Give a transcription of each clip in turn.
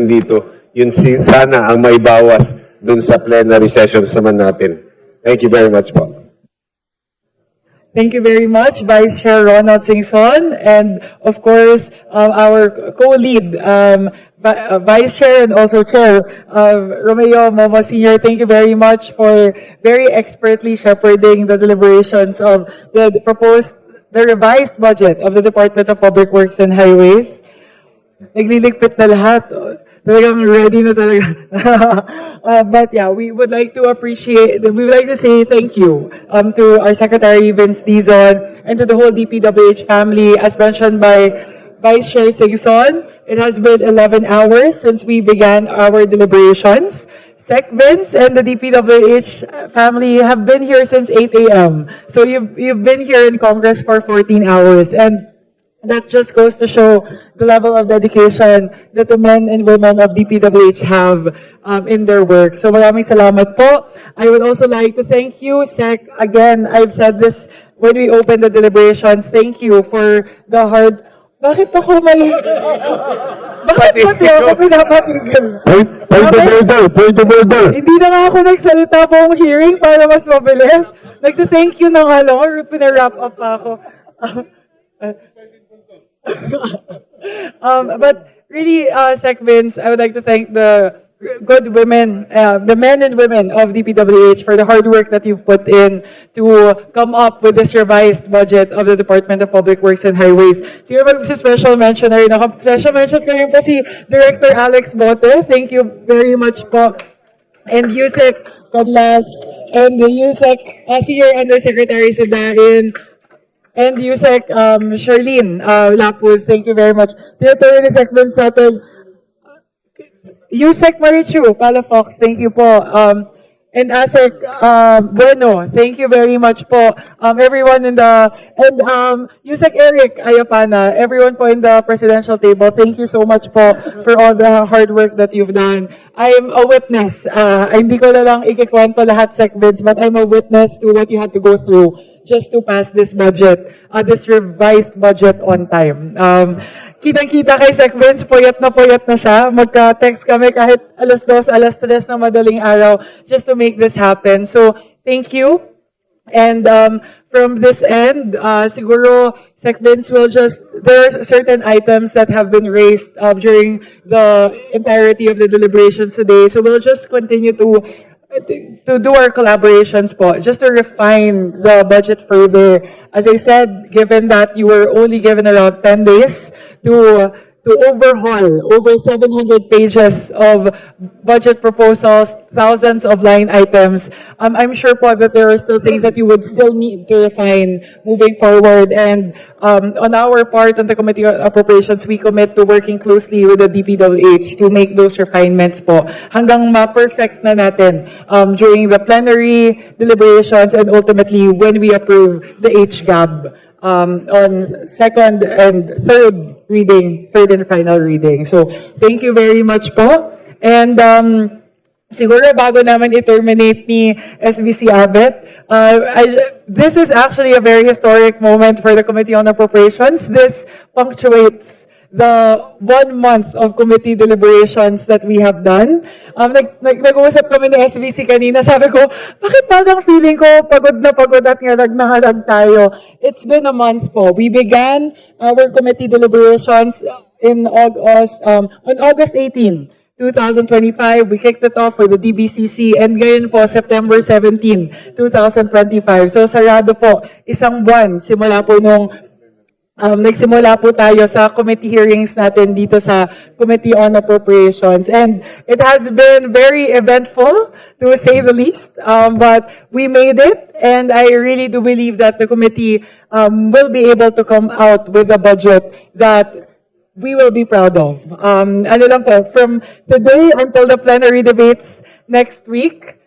namin dito, yun sana ang may bawas dun sa plenary sessions naman natin. Thank you very much po. Thank you very much, Vice Chair Ronald Singson, and of course, um, our co-lead, um, uh, Vice Chair and also Chair, uh, Romeo Momo Sr. Thank you very much for very expertly shepherding the deliberations of the proposed, the revised budget of the Department of Public Works and Highways. Nagliligpit na lahat. Talagang ready na talaga. Uh, but yeah, we would like to appreciate, we would like to say thank you um, to our Secretary Vince Dizon and to the whole DPWH family, as mentioned by Vice Chair Singson. It has been 11 hours since we began our deliberations. Sec Vince and the DPWH family have been here since 8 a.m. So you've, you've been here in Congress for 14 hours. And that just goes to show the level of dedication that the men and women of DPWH have um, in their work. So maraming salamat po. I would also like to thank you, Sec. Again, I've said this when we opened the deliberations. Thank you for the hard... Bakit ako may... Bakit pati ako pinapatigil? Point, point of order, point of order. Hindi na nga ako nagsalita buong hearing para mas mabilis. Nagta-thank you na nga lang or pinarap up pa ako. um, but really, uh, Sec Vince, I would like to thank the good women, uh, the men and women of DPWH for the hard work that you've put in to come up with this revised budget of the Department of Public Works and Highways. Siguro mag si special mention na rin ako. Special mention ko rin po si Director Alex Bote. Thank you very much po. And Yusek Kadlas, and the Yusek, uh, Senior Undersecretary Sudarin, and Yusek um, Charlene uh, Lapuz, thank you very much. Director ni Sec Vince natin, Yusek Marichu, Palafox, thank you po. Um, and Asek uh, Bueno, thank you very much po. Um, everyone in the, and um, Yusek Eric Ayapana, everyone po in the presidential table, thank you so much po for all the hard work that you've done. I'm a witness. Uh, hindi ko na lang ikikwento lahat, Sec but I'm a witness to what you had to go through just to pass this budget, uh, this revised budget on time. Um, Kitang-kita kay Sec puyat na puyat na siya. Magka-text kami kahit alas dos, alas tres na madaling araw just to make this happen. So, thank you. And um, from this end, uh, siguro Sec will just, there are certain items that have been raised uh, during the entirety of the deliberations today. So we'll just continue to to do our collaborations po, just to refine the budget further. As I said, given that you were only given around 10 days to to overhaul over 700 pages of budget proposals, thousands of line items. Um, I'm sure po that there are still things that you would still need to refine moving forward. And um, on our part, on the Committee on Appropriations, we commit to working closely with the DPWH to make those refinements po hanggang ma-perfect na natin um, during the plenary deliberations and ultimately when we approve the HGAB um, on second and third reading, third and final reading. So, thank you very much po. And um, siguro bago naman i-terminate ni SBC Abet, uh, I- this is actually a very historic moment for the Committee on Appropriations. This punctuates the one month of committee deliberations that we have done. Um, nag, nag, nag-uusap kami ni SVC kanina. Sabi ko, bakit parang feeling ko pagod na pagod at ngalag na tayo? It's been a month po. We began our committee deliberations in August, um, on August 18. 2025, we kicked it off for the DBCC and ngayon po, September 17, 2025. So sarado po, isang buwan simula po nung um, nagsimula po tayo sa committee hearings natin dito sa Committee on Appropriations. And it has been very eventful, to say the least. Um, but we made it, and I really do believe that the committee um, will be able to come out with a budget that we will be proud of. Um, ano lang po, from today until the plenary debates next week,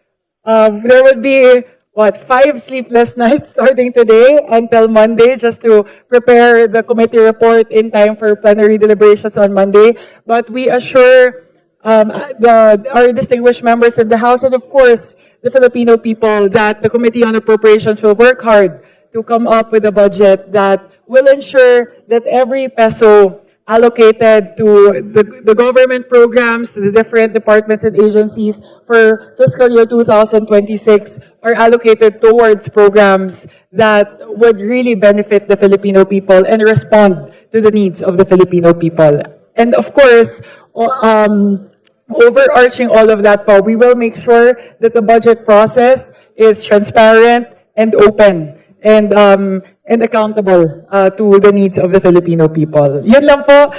um, there would be, what, five sleepless nights starting today until Monday just to prepare the committee report in time for plenary deliberations on Monday. But we assure um, the, our distinguished members of the House and of course the Filipino people that the Committee on Appropriations will work hard to come up with a budget that will ensure that every peso allocated to the, the government programs, to the different departments and agencies for fiscal year 2026 are allocated towards programs that would really benefit the Filipino people and respond to the needs of the Filipino people. And of course, um, overarching all of that po, we will make sure that the budget process is transparent and open and um, and accountable uh, to the needs of the Filipino people. Yun lang po,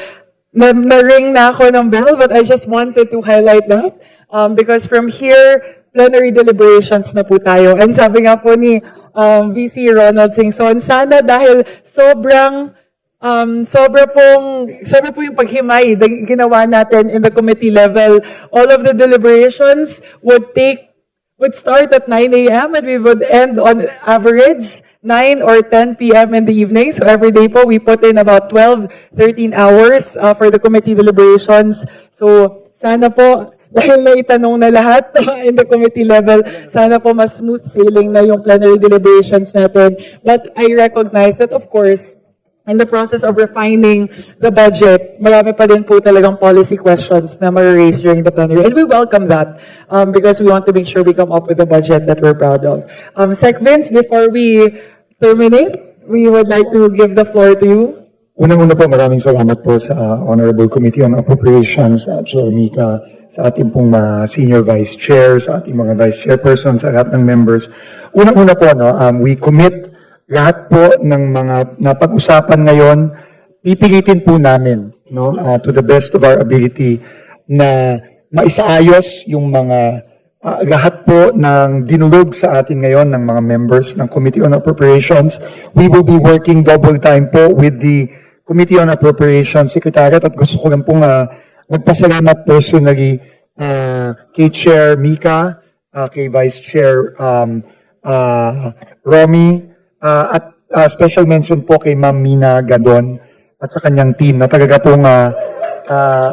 na, na-ring na ako ng bell, but I just wanted to highlight that um, because from here, plenary deliberations na po tayo. And sabi nga po ni um, VC Ronald Singson, sana dahil sobrang Um, sobra pong, sobra po yung paghimay na ginawa natin in the committee level. All of the deliberations would take, would start at 9 a.m. and we would end on average 9 or 10 p.m. in the evening. So every day po, we put in about 12, 13 hours uh, for the committee deliberations. So sana po, dahil naitanong na lahat in the committee level, sana po mas smooth sailing na yung plenary deliberations natin. But I recognize that of course, in the process of refining the budget, marami pa din po talagang policy questions na ma-raise during the plenary. And we welcome that um, because we want to make sure we come up with a budget that we're proud of. Um, Sec Vince, before we terminate, we would like to give the floor to you. Unang-una po, maraming salamat po sa uh, Honorable Committee on Appropriations, uh, Chair Mika, sa ating pong mga Senior Vice Chair, sa ating mga Vice Chairperson, sa lahat ng members. Unang-una po, no, um, we commit lahat po ng mga napag-usapan ngayon, pipilitin po namin no, uh, to the best of our ability na maisaayos yung mga Ah, lahat po ng dinulog sa atin ngayon ng mga members ng Committee on Appropriations. We will be working double time po with the Committee on Appropriations Secretariat at gusto ko lang pong uh, magpasalamat personally ah, kay Chair Mika, ah, kay Vice Chair um, ah, Romy, ah, at ah, special mention po kay Ma'am Mina Gadon at sa kanyang team na talaga pong ah, ah,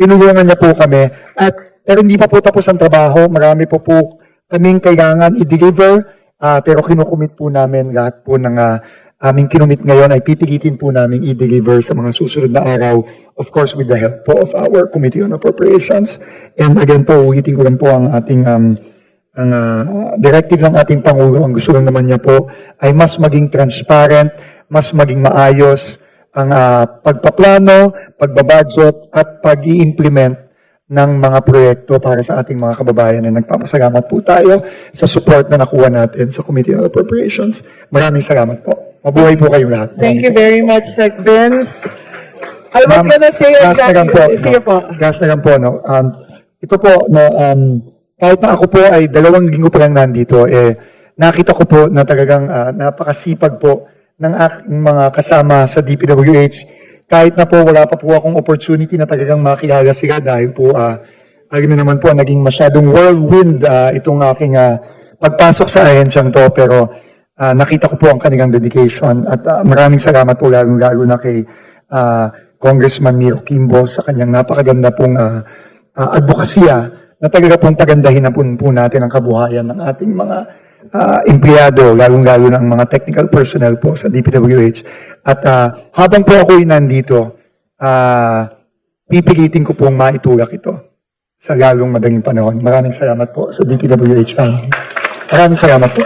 tinulungan niya po kami. At pero hindi pa po tapos ang trabaho. Marami po po kaming kailangan i-deliver. ah, pero kinukumit po namin lahat po ng ah, aming kinumit ngayon ay pipilitin po namin i-deliver sa mga susunod na araw. Of course, with the help po of our Committee on Appropriations. And again po, ulitin ko rin po ang ating um, ang ah, directive ng ating Pangulo. Ang gusto lang naman niya po ay mas maging transparent, mas maging maayos ang ah, pagpaplano, pagbabudget at pag-i-implement ng mga proyekto para sa ating mga kababayan na nagpapasalamat po tayo sa support na nakuha natin sa Committee on Appropriations. Maraming salamat po. Mabuhay po kayong lahat. Thank you very much, Sec Vince. I was Ma'am, gonna say last na lang po. exactly, sige no? po. Last na lang po, no? Um, ito po, no, um, kahit na ako po ay dalawang linggo pa lang nandito, eh, nakita ko po na talagang ah, napakasipag po ng aking mga kasama sa DPWH. Kahit na po wala pa po akong opportunity na talagang makilala sila dahil po, ah, alam na naman po, naging masyadong whirlwind ah, itong aking ah, pagpasok sa ahensyang to, pero ah, nakita ko po ang kanilang dedication at ah, maraming salamat po lalo-lalo na kay ah, Congressman Miro Kimbo sa kanyang napakaganda pong ah, ah, advokasya na talaga pong pagandahin na po, po natin ang kabuhayan ng ating mga ah, empleyado, lalong-lalo ng mga technical personnel po sa DPWH. At ah, habang po ako'y nandito, ah, pipilitin ko pong maitulak ito sa lalong madaling panahon. Maraming salamat po sa DPWH family. Maraming salamat po.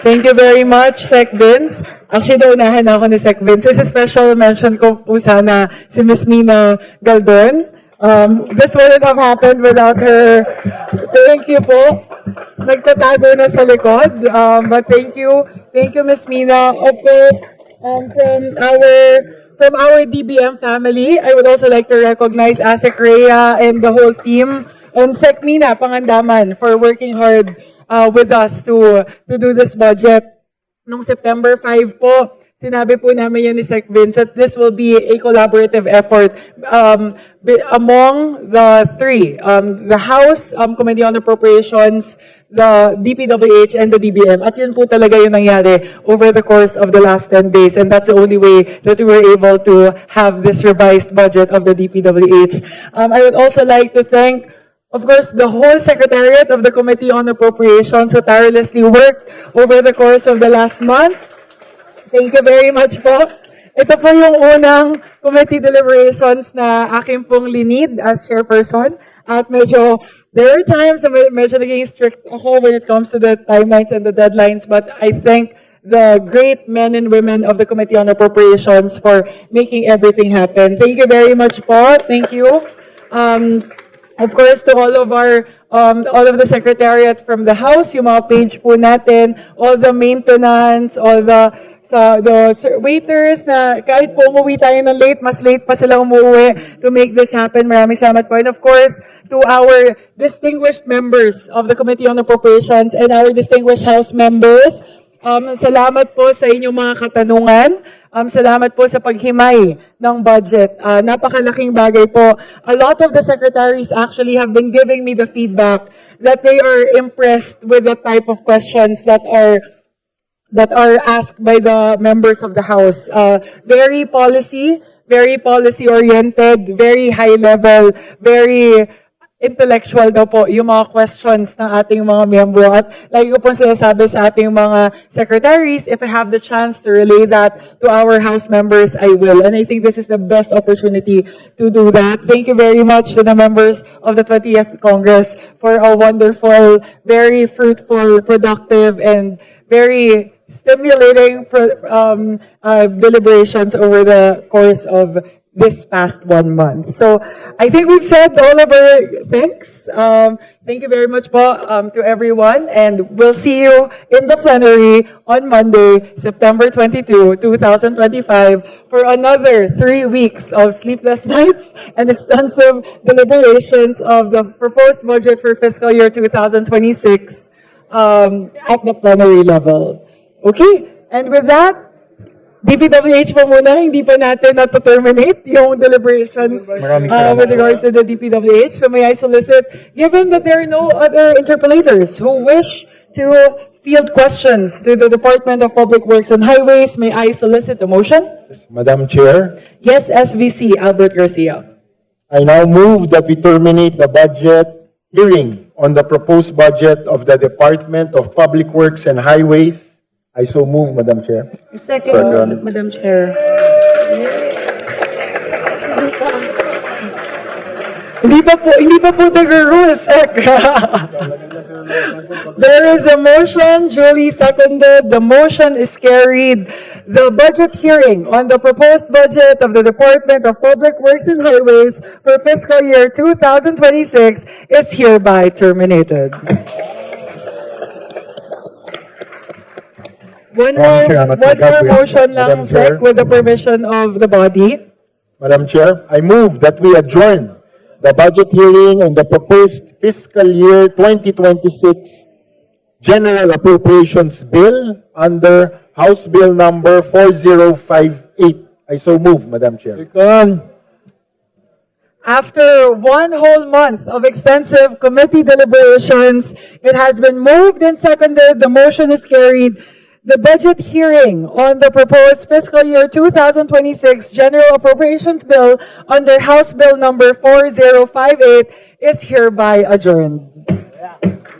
Thank you very much, Sec Vince. Actually, naunahan na ako ni Sec Vince. This is special mention ko po sana si Miss Mina Galdon. Um, this wouldn't have happened without her. Thank you po. Nagtatago na sa likod. Um, but thank you. Thank you, Miss Mina. Of course, um, from our from our DBM family, I would also like to recognize Asik Rhea and the whole team and Sec Mina Pangandaman for working hard uh, with us to to do this budget. Nung September 5 po, sinabi po namin yan ni Sec Vince that this will be a collaborative effort um, among the three, um, the House um, Committee on Appropriations, the DPWH, and the DBM. At yun po talaga yung nangyari over the course of the last 10 days. And that's the only way that we were able to have this revised budget of the DPWH. Um, I would also like to thank of course, the whole Secretariat of the Committee on Appropriations who tirelessly worked over the course of the last month. Thank you very much po. Ito po yung unang committee deliberations na aking pong linid as chairperson. At medyo, there are times na med- medyo naging strict ako when it comes to the timelines and the deadlines. But I thank the great men and women of the Committee on Appropriations for making everything happen. Thank you very much po. Thank you. Um, Of course, to all of our, um, all of the secretariat from the House, yung mga page po natin, all the maintenance, all the, sa, the waiters na kahit po umuwi tayo ng late, mas late pa sila umuwi to make this happen. Maraming salamat po. And of course, to our distinguished members of the Committee on Appropriations and our distinguished House members, Um, salamat po sa inyong mga katanungan. Um, salamat po sa paghimay ng budget. Ah, napakalaking bagay po. A lot of the secretaries actually have been giving me the feedback that they are impressed with the type of questions that are that are asked by the members of the House. Uh, very policy, very policy oriented, very high level, very intellectual daw po yung mga questions ng ating mga miyembro. At lagi ko po sinasabi sa ating mga secretaries, if I have the chance to relay that to our House members, I will. And I think this is the best opportunity to do that. Thank you very much to the members of the 20th Congress for a wonderful, very fruitful, productive, and very stimulating um, uh, deliberations over the course of this past one month. So I think we've said all of our thanks. Um, thank you very much po um, to everyone, and we'll see you in the plenary on Monday, September 22, 2025, for another three weeks of sleepless nights and extensive deliberations of the proposed budget for fiscal year 2026 um, at the plenary level. Okay, and with that, DPWH pa muna, hindi pa natin na-terminate yung deliberations uh, with po. regard to the DPWH. So may I solicit, given that there are no other interpellators who wish to field questions to the Department of Public Works and Highways, may I solicit a motion? Madam Chair, Yes, SVC, Albert Garcia. I now move that we terminate the budget hearing on the proposed budget of the Department of Public Works and Highways. I so move, Madam Chair. Second, Madam Chair. Hindi pa po, hindi pa po nag-rules, Ek. There is a motion, Julie seconded, the motion is carried. The budget hearing on the proposed budget of the Department of Public Works and Highways for fiscal year 2026 is hereby terminated. One more, Maraming one more motion lang, Madam Chair. Sec, with the permission of the body. Madam Chair, I move that we adjourn the budget hearing on the proposed fiscal year 2026 General Appropriations Bill under House Bill number 4058. I so move, Madam Chair. After one whole month of extensive committee deliberations, it has been moved and seconded, the motion is carried. The budget hearing on the proposed fiscal year 2026 General Appropriations Bill under House Bill number 4058 is hereby adjourned.